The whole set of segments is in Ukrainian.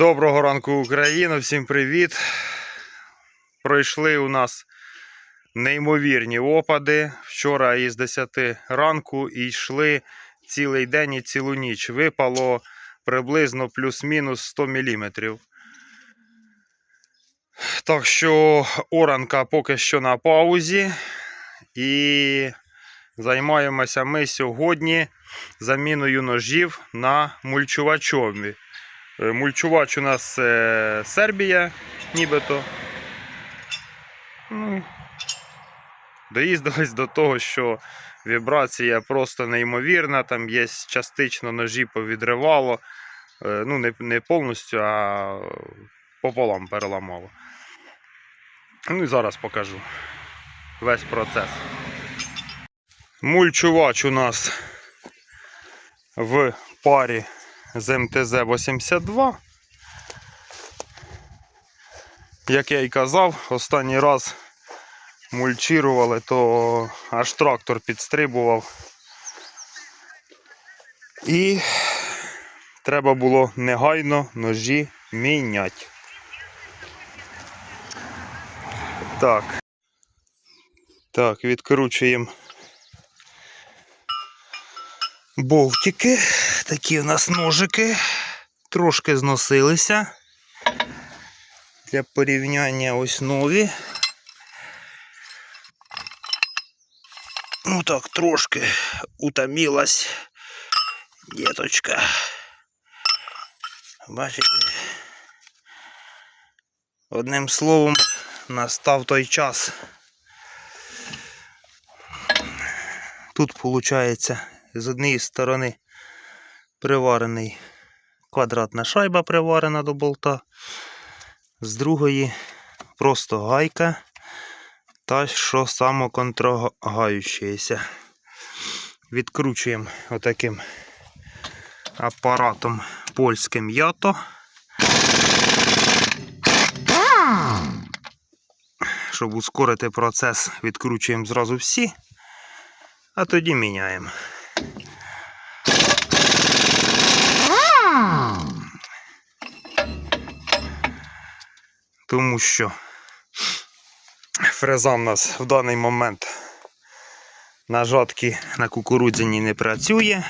Доброго ранку, Україна! Всім привіт! Пройшли у нас неймовірні опади. Вчора із 10 ранку і йшли цілий день і цілу ніч. Випало приблизно плюс-мінус 100 мм. Так що оранка поки що на паузі. І займаємося ми сьогодні заміною ножів на мульчувачові. Е, Мульчувач у нас е, Сербія, нібито. Ну, доїздились до того, що вібрація просто неймовірна. Там є частично ножі повідривало. Е, Ну, не, не повністю, а пополам переламало. Ну і зараз покажу весь процес. Мульчувач у нас в парі з МТЗ-82. Як я й казав, останній раз мульчірували, то аж трактор підстрибував. І треба було негайно ножі міняти. Так. Так, відкручуємо болтики. Такі у нас ножики. Трошки зносилися. Для порівняння ось нові. Ну так, трошки утомилась діточка. Бачите? Одним словом, настав той час. Тут виходить з однієї сторони приварений квадратна шайба приварена до болта, з другої просто гайка та що самоконтрогаючися. Відкручуємо отаким апаратом польським ято. Щоб ускорити процес, відкручуємо зразу всі, а тоді міняємо. Тому що фреза в нас в даний момент на жатки на кукурудзяні не працює.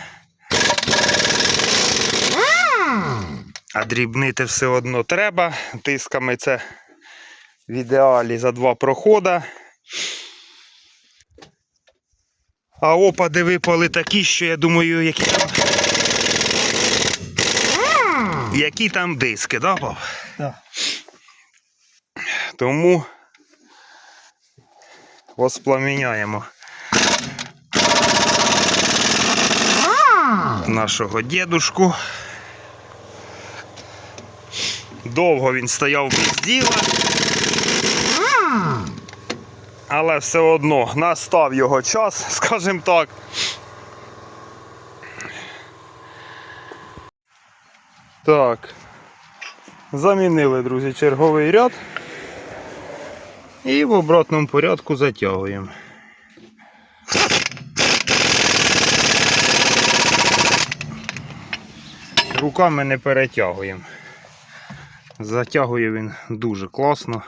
А дрібнити все одно треба. Тисками це в ідеалі за два прохода. А опади випали такі, що я думаю, які там. Які там диски, да, пап? Так. Тому воспламіняємо нашого дідушку. Довго він стояв без діла. Але все одно настав його час, скажімо так. Так. Замінили, друзі, черговий ряд. І в обратному порядку затягуємо. Руками не перетягуємо. Затягує він дуже класно.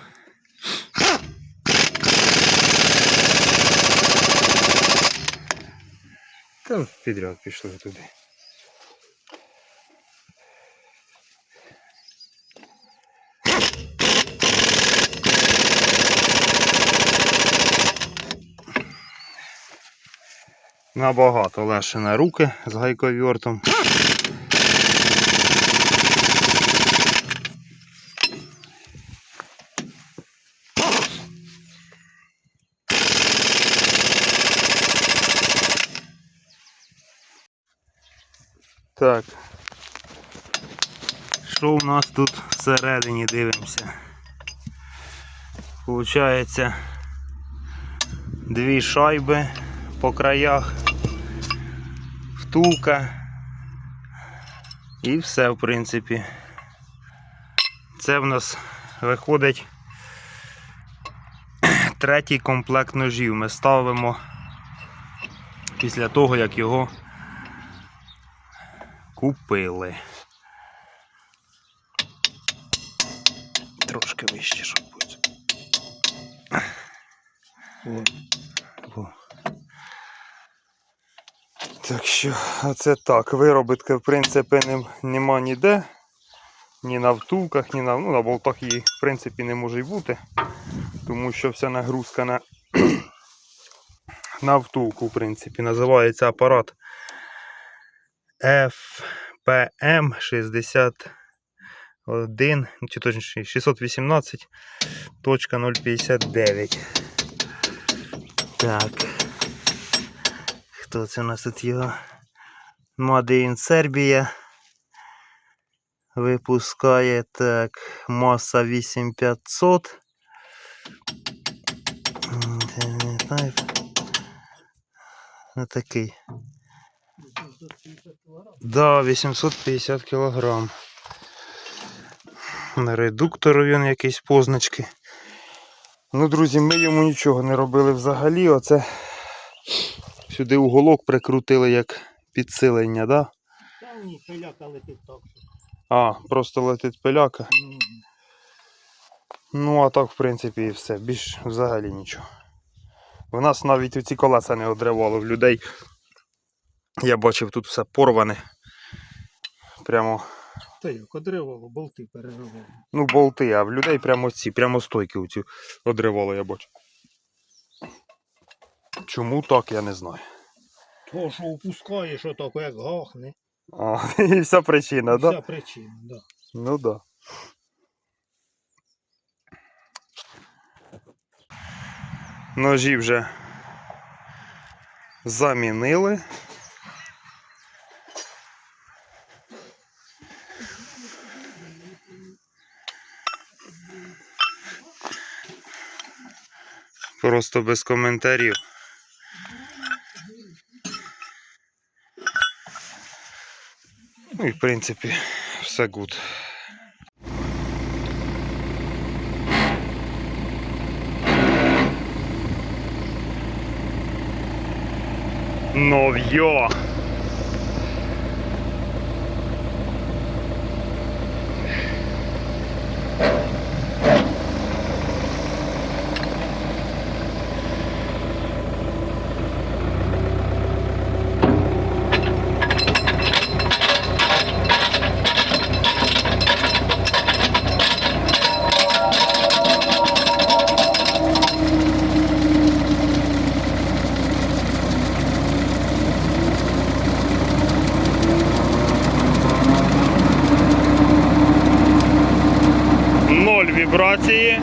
Та підряд пішли туди. Набагато легше на руки з гайковертом. Так. Що у нас тут всередині дивимося? Получається дві шайби по краях, втулка і все, в принципі. Це в нас виходить третій комплект ножів ми ставимо після того, як його купили. Трошки вище, щоб бути. О. Так що, оце так. Виробітки, в принципі, нем- нема ніде. Ні на втулках, ні на, ну, на болтах її, в принципі, не може й бути. Тому що вся нагрузка на, на втулку, в принципі, називається апарат FPM 61, чи точніше 618.059. Так. Хто це у нас тут його? In Serbia. Випускає так. Маса 8500. М, це не знаю. Ну такий. Да, 850 кілограм. На редуктору він якісь позначки. Ну, друзі, ми йому нічого не робили взагалі. Оце сюди уголок прикрутили як підсилення, да? Та ні, пиляка летить так. А, просто летить пиляка. Ну, Ну, а так, в принципі, і все. Більш взагалі нічого. В нас навіть оці колеса не одривало в людей. Я бачив тут все порване. Прямо, Та як одривало, болти переривало. ну, болти, а в людей прямо ці, прямо стойки оці одривало, я бачу. Чому так, я не знаю. То, що опускаєш отако, як гахне. А, і вся причина, так? Вся да? причина, да. Ну да. Ножі вже замінили. Просто без коментарів. Ну і в принципі все гуд. Нов'йо! Вібрації.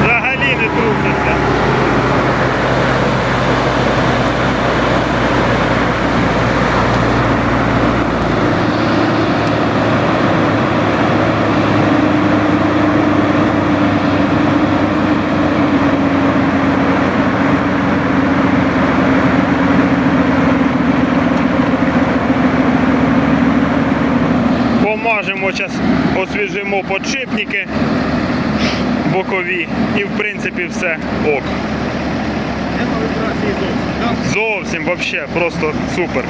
Взагалі не труситься. Помажемо зараз, освіжимо подшипники бокові і в принципі все ок. Зовсім, взагалі, просто супер.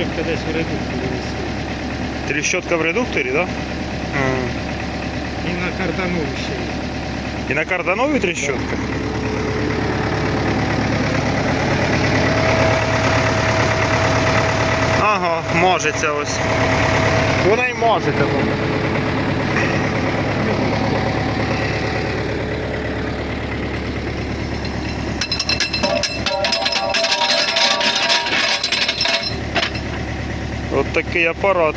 Тріщотка десь в редукторі висить. Трещотка в редукторі, так? Да? І на карданові ще є. І на карданові трещотка? Ага, можеться ось. Вона й можеться. Такий апарат.